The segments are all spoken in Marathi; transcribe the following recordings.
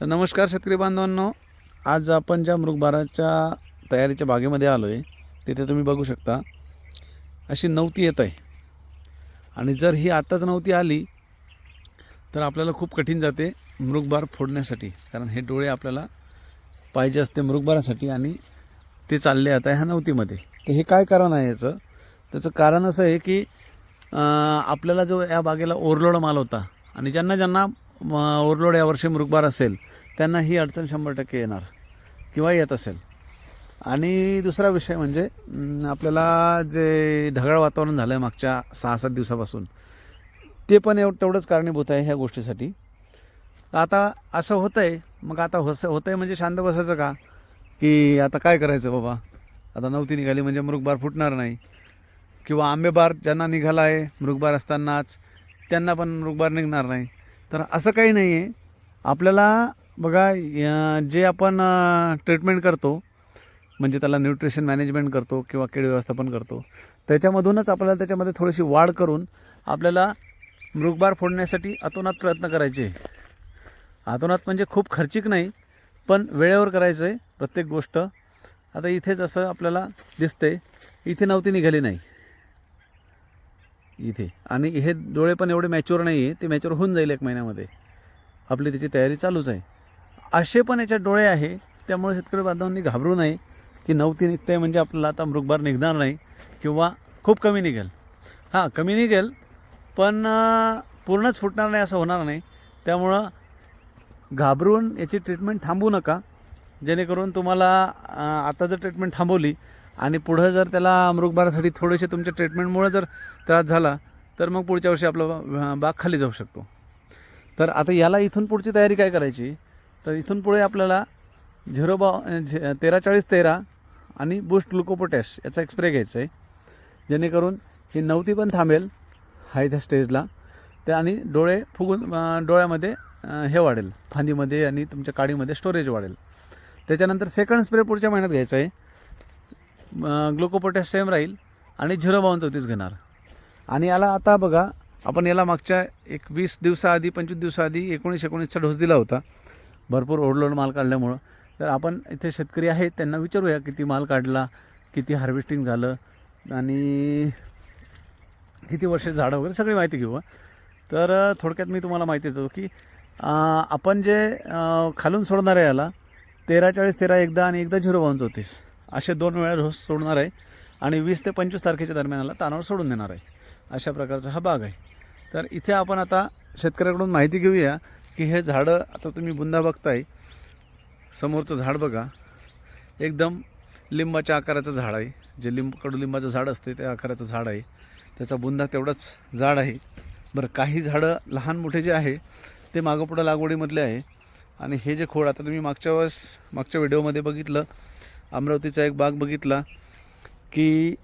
तर नमस्कार शेतकरी बांधवांनो. आज आपण ज्या मृगबाराच्या तयारीच्या बागेमध्ये आलो आहे तिथे तुम्ही बघू शकता. अशी नवती येत आहे. आणि जर ही आत्ताच नवती आली तर आपल्याला खूप कठीण जाते मृगबार फोडण्यासाठी. कारण हे डोळे आपल्याला पाहिजे असते मृगबारासाठी आणि ते चालले आता ह्या नवतीमध्ये. तर हे काय कारण आहे याचं? त्याचं कारण असं आहे की आपल्याला जो या बागेला ओरलोड माल होता आणि ज्यांना ज्यांना म, यावर्षी मृगबार असेल त्यांना ही अडचण शंभर टक्के येणार किंवा येत असेल. आणि दुसरा विषय म्हणजे आपल्याला जे ढगाळ वातावरण झालं आहे मागच्या सहा सात दिवसापासून ते पण एव तेवढंच कारणीभूत आहे ह्या गोष्टीसाठी. आता असं होतं आहे मग आता होस होतं आहे म्हणजे शांत बसायचं का? की आता काय करायचं बाबा? आता नवती निघाली म्हणजे मृगबार फुटणार नाही. किंवा आंबेबार ज्यांना निघाला आहे मृगबार असतानाच त्यांना पण मृगबार निघणार नाही. तर असं काही नाही आहे आपल्याला बघा जे आपण ट्रीटमेंट करतो म्हणजे त्याला न्यूट्रिशन मॅनेजमेंट करतो किंवा कीड व्यवस्थापन करतो त्याच्यामधूनच आपल्याला त्याच्यामध्ये थोडीशी वाढ करून आपल्याला मृगबार फोडण्यासाठी अतोनात प्रयत्न करायचे. अतोनात म्हणजे खूप खर्चिक नाही पण वेळेवर करायचं आहे प्रत्येक गोष्ट. आता इथेच असं आपल्याला दिसते इथे नव्हती निघाली नाही. इथे. आणि हे डोळे पण एवढे मॅच्युअर नाही आहे ते मॅच्युअर होऊन जाईल एक महिन्यामध्ये. आपली त्याची तयारी चालूच आहे. असे पण याच्यात डोळे आहे त्यामुळे शेतकरी बांधवांनी घाबरू नये की नवती निघते म्हणजे आपल्याला आता मृगभार निघणार नाही किंवा खूप कमी निघेल. हां कमी निघेल पण पूर्णच फुटणार नाही असं होणार नाही. त्यामुळं घाबरून याची ट्रीटमेंट थांबवू नका. जेणेकरून तुम्हाला आता जर ट्रीटमेंट थांबवली आणि पुढं जर त्याला मृगबारासाठी थोडेसे तुमच्या ट्रीटमेंटमुळे जर त्रास झाला तर मग पुढच्या वर्षी आपला बाग खाली जाऊ शकतो. तर आता याला इथून पुढची तयारी काय करायची? तर इथून पुढे आपल्याला झिरो बा झे तेरा चाळीस तेरा आणि बूस्ट ग्लुकोपोटॅश याचा एक्सप्रे घ्यायचा आहे. जेणेकरून ही नवती पण थांबेल हाय त्या स्टेजला. ते आणि डोळे फुगून डोळ्यामध्ये हे वाढेल. फांदीमध्ये आणि तुमच्या काडीमध्ये स्टोरेज वाढेल. त्याच्यानंतर सेकंड स्प्रे पुढच्या महिन्यात घ्यायचा आहे. ग्लुकोपोटॅश सेम राहील आणि झिरो बावन चौतीस घेणार. आणि याला आता बघा आपण याला मागच्या एक वीस दिवसाआधी पंचवीस दिवसाआधी एकोणीस एकोणीसचा डोस दिला होता. भरपूर ओढलोड माल काढल्यामुळं. तर आपण इथे शेतकरी आहेत त्यांना विचारूया किती माल काढला किती हार्वेस्टिंग झालं आणि किती वर्ष झाडं वगैरे सगळी माहिती घेऊ तर थोडक्यात मी तुम्हाला माहिती देतो की आपण जे खालून सोडणार आहे याला तेरा चाळीस तेरा एकदा आणि एकदा झिरो बावन चौतीस असे दोन वेळा डोस सोडणार आहे आणि वीस ते पंचवीस तारखेच्या दरम्यानला तानावर सोडून देणार आहे. अशा प्रकारचा हा बाग आहे. तर इथे आपण आता शेतकऱ्याकडून माहिती घेऊया की हे झाडं आता तुम्ही बुंदा बघताय. समोरचं झाड बघा. एकदम लिंबाच्या आकाराचं झाड आहे. जे लिंब कडुलिंबाचं झाड असते त्या आकाराचं झाड आहे. त्याचा बुंदा तेवढाच झाड आहे. बरं काही झाडं लहान मोठे जे आहे ते मागोपुढं लागवडीमधले आहे. आणि हे जे खोड आता तुम्ही मागच्या वेळेस मागच्या व्हिडिओमध्ये बघितलं अमरावतीचा एक बाग बघितला की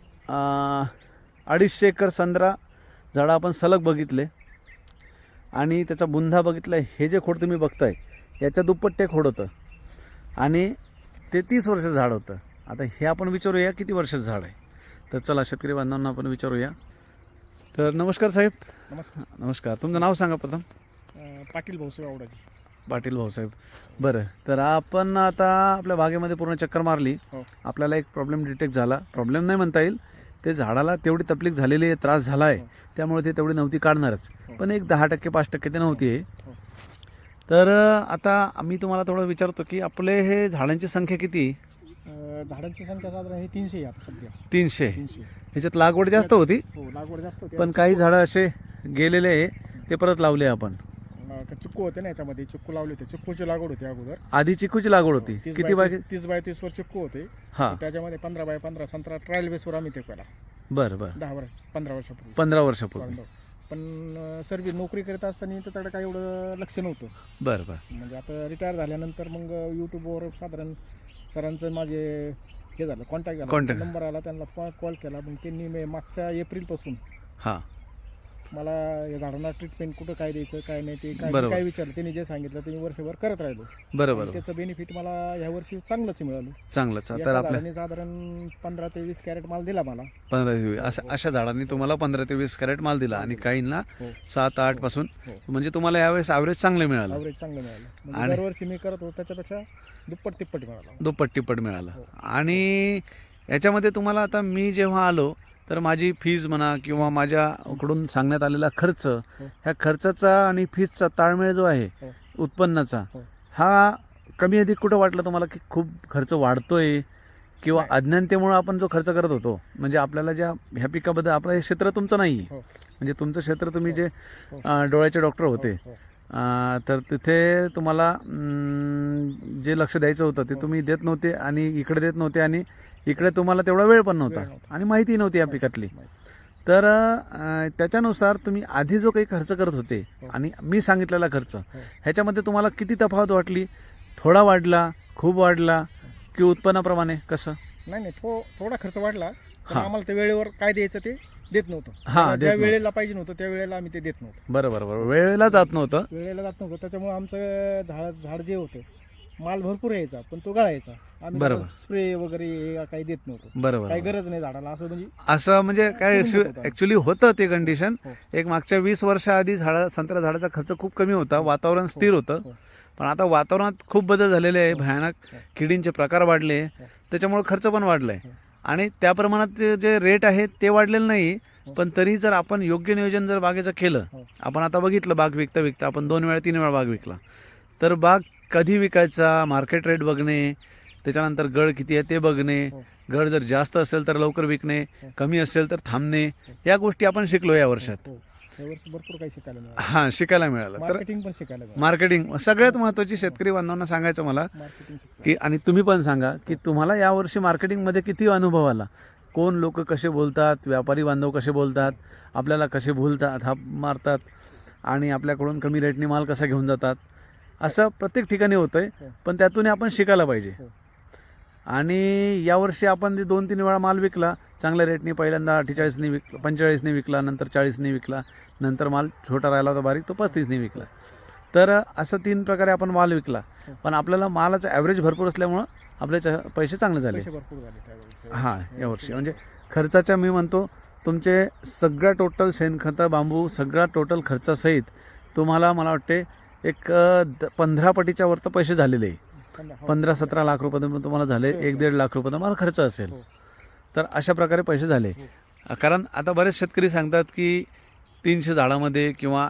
अडीचशे एकर संत्रा झाडं आपण सलग बघितले. आणि त्याचा बुंधा बघितला हे जे खोड तुम्ही बघताय याच्या दुप्पट ते खोड होतं. आणि ते तीस वर्ष झाड होतं. आता हे आपण विचारूया किती वर्षाचं झाड आहे. तर चला शेतकरी बांधवांना आपण विचारूया. तर नमस्कार साहेब. नमस्कार. नमस्कार. तुमचं नाव सांगा प्रथम. पाटील भाऊसाहेब आवडाजी. पाटील भाऊसाहेब. बरं तर आपण आता आपल्या बागेमध्ये पूर्ण चक्कर मारली. हो. आपल्याला एक प्रॉब्लेम डिटेक्ट झाला. प्रॉब्लेम नाही म्हणता येईल. ते झाडाला तेवढी तकलीफ झालेली आहे त्रास झाला आहे हो. त्यामुळे ते तेवढी नव्हती काढणारच. हो. पण एक दहा टक्के पाच टक्के ते नव्हती आहे. हो. तर आता मी तुम्हाला थोडं विचारतो की आपले हे झाडांची संख्या किती? झाडांची संख्या साधारण हे तीनशे सध्या. तीनशे. ह्याच्यात लागवड जास्त होती. लागवड जास्त होती. पण काही झाडं असे गेलेले आहे ते परत लावले आपण. अं, चिक्कू होते ना याच्यामध्ये चिक्कू लावले होते. चिक्कूची लागवड होती अगोदर. आधी चिकूची लागवड होती. तीस किती बाय बाय तीस- तीस बाय तीस वर चिक्कू होते. हां. त्याच्यामध्ये पंधरा बाय पंधरा संत्रा ट्रायल बेसवर आम्ही ते केला. बरं बरं. दहा वर्ष पंधरा वर्षापूर्वी. पंधरा वर्षापूर्वी. पण सर बी नोकरी करत असताना त्याच्याकडे काही एवढं लक्ष नव्हतं. बरं बरं. म्हणजे आता रिटायर झाल्यानंतर मग यूट्यूबवर साधारण सरांचं माझे हे झालं कॉन्टॅक्ट झाला. Contact. नंबर आला त्यांना कॉल केला. मग त्यांनी मे मागच्या एप्रिलपासून हां. मला या झाडांना ट्रीटमेंट कुठं काय द्यायचं काय नाही ते काय बरोबर. काय विचारलं त्यांनी जे सांगितलं ते मी वर्षभर करत राहिलो. बरोबर. त्याचं बेनिफिट मला ह्या वर्षी चांगलंच मिळालं. चांगलंच. तर एका आपल्या झाडाने साधारण पंधरा ते वीस कॅरेट माल दिला मला. पंधरा ते वीस. अशा अशा झाडांनी तुम्हाला पंधरा ते वीस कॅरेट माल दिला आणि काहींना हो. सात आठपासून. हो. म्हणजे तुम्हाला यावेळेस ॲव्हरेज चांगलं मिळालं. ॲव्हरेज चांगलं मिळालं. म्हणजे आणि- दरवर्षी मी करत होतो त्याच्यापेक्षा दुप्पट तिप्पट मिळाला. दुप्पट तिप्पट मिळालं. हो. आणि याच्यामध्ये तुम्हाला आता मी जेव्हा आलो तर माझी फीज म्हणा किंवा माझ्याकडून सांगण्यात आलेला खर्च ह्या खर्चाचा आणि फीजचा ताळमेळ जो आहे हो. उत्पन्नाचा उत्पन्नाचा हा कमी अधिक कुठं वाटलं तुम्हाला की खूप खर्च वाढतोय किंवा. अज्ञानतेमुळे आपण जो खर्च करत होतो म्हणजे आपल्याला ज्या ह्या पिकाबद्दल आपलं हे क्षेत्र तुमचं नाही हो. म्हणजे तुमचं क्षेत्र तुम्ही हो. जे हो. डोळ्याचे डॉक्टर होते हो, हो. तर तिथे तुम्हाला जे लक्ष द्यायचं होतं ते हो. तुम्ही देत नव्हते आणि इकडे देत नव्हते आणि इकडे तुम्हाला तेवढा वेळ पण नव्हता. आणि माहिती नव्हती या पिकातली. तर त्याच्यानुसार तुम्ही आधी जो काही खर्च करत होते हो. आणि मी सांगितलेला खर्च ह्याच्यामध्ये तुम्हाला किती तफावत वाटली थोडा वाढला खूप वाढला की उत्पन्नाप्रमाणे कसं नाही नाही थो थोडा खर्च वाढला हा. आम्हाला ते वेळेवर काय द्यायचं ते देत नव्हतं हा, ज्या- देत ज्या नव्हतं. वेळेला पाहिजे नव्हतं त्या वेळेला आम्ही ते देत नव्हतो बरं बरं बरं वेळेला जात नव्हतं वेळेला जात नव्हतं त्याच्यामुळे आमचं झाड झाड जे होतं माल भरपूर यायचा पण तो गळायचा आम्ही बरोबर. स्प्रे वगैरे हे काही देत नव्हतो बरं काही बरं गरज नाही झाडाला असं म्हणजे असं म्हणजे काय कमी होत. ऍक्च्युली होतं ते कंडिशन हो. एक मागच्या वीस वर्षाआधी झाडा संत्रा झाडाचा खर्च खूप कमी होता वातावरण स्थिर होतं हो. पण आता वातावरणात खूप बदल झालेले आहे हो. भयानक हो. किडींचे प्रकार वाढले हो. त्याच्यामुळे खर्च पण वाढलाय हो. आणि त्या प्रमाणात जे रेट आहे ते वाढलेलं नाही हो. पण तरी जर आपण योग्य नियोजन जर बागेचं केलं हो. आपण आता बघितलं बाग विकता विकता आपण दोन वेळा तीन वेळा बाग विकला तर बाग कधी विकायचा मार्केट रेट बघणे त्याच्यानंतर गड किती आहे ते बघणे हो. गड जर जास्त असेल तर लवकर विकणे. कमी असेल तर थांबणे या गोष्टी आपण शिकलो या वर्षात. यावर्षी भरपूर काही शिकायला मिळालं. हां शिकायला मिळालं. तर मार्केटिंग पण शिकायला मिळालं. मार्केटिंग सगळ्यात महत्त्वाची शेतकरी बांधवांना सांगायचं मला मार्केटिंग की आणि तुम्ही पण सांगा की तुम्हाला यावर्षी मार्केटिंगमध्ये किती अनुभव आला? कोण लोक कसे बोलतात? व्यापारी बांधव कसे बोलतात? आपल्याला कसे भूलतात? हा मारतात? आणि आपल्याकडून कमी रेटने माल कसा घेऊन जातात? असं प्रत्येक ठिकाणी होतंय हो. पण त्यातून आपण शिकायला पाहिजे. हो. आणि यावर्षी आपण जे दोन तीन वेळा माल विकला चांगल्या रेटने पहिल्यांदा अठ्ठेचाळीसनी विकला पंचेचाळीसनी विकला नंतर चाळीसनी विकला नंतर माल छोटा राहिला होता बारीक तो पस्तीसनी विकला तर असं तीन प्रकारे आपण माल विकला. पण आपल्याला मालाचं ॲव्हरेज भरपूर असल्यामुळं आपले च- पैसे चांगले झाले हां यावर्षी म्हणजे खर्चाच्या मी म्हणतो तुमचे सगळ्या टोटल शेणखतं बांबू सगळा टोटल खर्चासहित तुम्हाला मला वाटते एक पंधरा पटीच्या वर तर पैसे झालेले आहे. पंधरा सतरा लाख रुपये तुम्हाला झाले हो, एक दीड लाख रुपये तुम्हाला खर्च असेल. हो. तर अशा प्रकारे पैसे झाले. हो. कारण आता बरेच शेतकरी सांगतात की तीनशे झाडामध्ये किंवा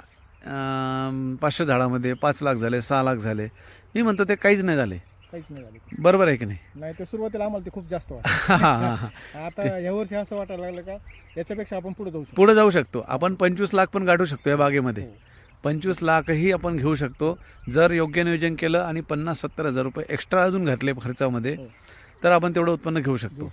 पाचशे झाडामध्ये पाच लाख झाले सहा लाख झाले. मी म्हणतो ते काहीच नाही झाले. काहीच नाही झाले. बरोबर आहे की नाही? नाही तर सुरुवातीला आम्हाला ते खूप जास्त हां हां हां. आता या वर्षी असं वाटायला लागलं का याच्यापेक्षा आपण पुढे जाऊ शकतो. पुढे जाऊ शकतो. आपण पंचवीस लाख पण गाठू शकतो या बागेमध्ये. हो. पंचवीस लाखही आपण घेऊ शकतो जर योग्य नियोजन केलं आणि पन्नास सत्तर हजार रुपये एक्स्ट्रा अजून घातले खर्चामध्ये हो. तर आपण तेवढं उत्पन्न घेऊ शकतो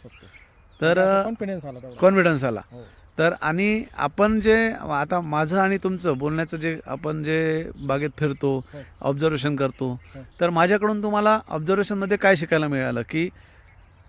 तर कॉन्फिडन्स आला. कॉन्फिडन्स आला हो. तर आणि आपण जे आता माझं आणि तुमचं बोलण्याचं जे आपण जे बागेत फिरतो. ऑब्झर्वेशन करतो हो. तर माझ्याकडून तुम्हाला ऑब्झर्वेशनमध्ये काय शिकायला मिळालं की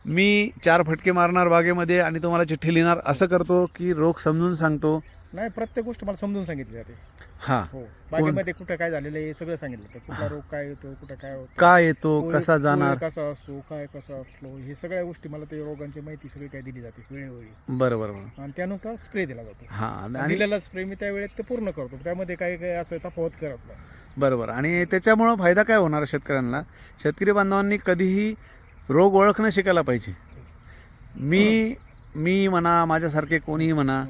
मी चार फटके मारणार बागेमध्ये आणि तुम्हाला चिठ्ठी लिहिणार असं करतो की रोग समजून सांगतो नाही प्रत्येक गोष्ट मला समजून सांगितली जाते. हां. हो. बागेमध्ये कुठं काय झालेलं आहे हे सगळं सांगितलं जातं. कुठला रोग काय येतो कुठं काय होतं? का येतो कोळी- कसा जाणार? कसा असतो काय कसा असतो हे सगळ्या गोष्टी मला ते रोगांची माहिती सगळी काय दिली जाते वेळोवेळी. बरं बरं बरं आणि त्यानुसार स्प्रे दिला जातो. हां आणि दिलेला स्प्रे मी त्या वेळेत ते पूर्ण करतो. त्यामध्ये काही काही असं तफावत करत नाही. बरोबर. आणि त्याच्यामुळं फायदा काय होणार शेतकऱ्यांना? शेतकरी बांधवांनी कधीही रोग ओळखणं शिकायला पाहिजे. मी मी म्हणा माझ्यासारखे कोणीही म्हणा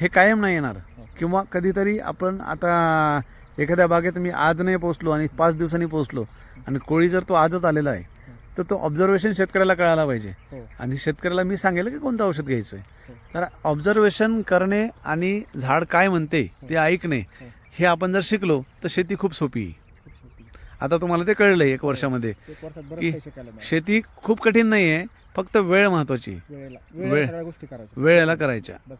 हे कायम नाही येणार. किंवा कधीतरी आपण आता एखाद्या बागेत मी आज नाही पोचलो आणि पाच दिवसांनी पोचलो आणि कोळी जर तो आजच आलेला आहे तर तो ऑब्झर्वेशन शेतकऱ्याला कळायला पाहिजे. हो. आणि शेतकऱ्याला मी सांगेल की कोणतं औषध घ्यायचं आहे हो. तर ऑब्झर्वेशन करणे आणि झाड काय म्हणते ते ऐकणे हो. हे आपण जर शिकलो तर शेती खूप सोपी. आता तुम्हाला ते कळलंय एक वर्षामध्ये की. शेती खूप कठीण नाही आहे फक्त वेळ महत्वाची वेळेला. करायच्या. वेळेला करायच्या. बस.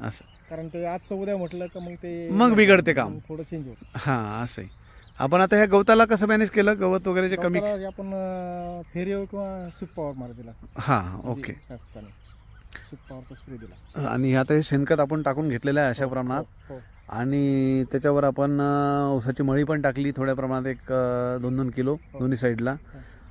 असं. कारण ते आजचं उद्या म्हटलं का मग ते मग बिघडते काम. थोडं चेंज होतं. हां असं आहे. आपण आता ह्या गवताला कसं मॅनेज केलं? गवत वगैरे जे कमी आपण अं, किंवा सुप पॉवर मार दिला. हां म्हणजे ओके सुप पॉवरचा स्प्रे दिला. आणि आता हे शेणखत आपण टाकून घेतलेलं आहे अशा हो, प्रमाणात. हो, हो. आणि त्याच्यावर आपण अ, ऊसाची मळी पण टाकली थोड्या प्रमाणात एक अ, दोन दोन किलो दोन्ही साईडला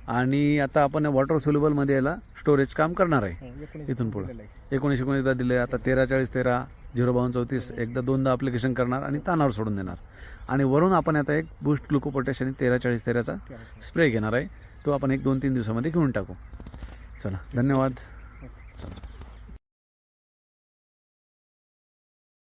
आणि आता आपण वॉटर सोल्युबलमध्ये याला स्टोरेज काम करणार आहे हो, इथून पुढं. दिलेलं आहे. एकोणीस एकोणीसदा दिले आता तेरा चाळीस तेरा झिरो बावन्न चौतीस एकदा दोनदा अप्लिकेशन करणार आणि तानावर सोडून देणार आणि वरून आपण आता एक बूस्ट ग्लुकोपोटॅश आणि तेरा चाळीस तेराचा तेरा. स्प्रे घेणार आहे तो आपण एक दोन तीन दिवसामध्ये घेऊन टाकू चला धन्यवाद. चला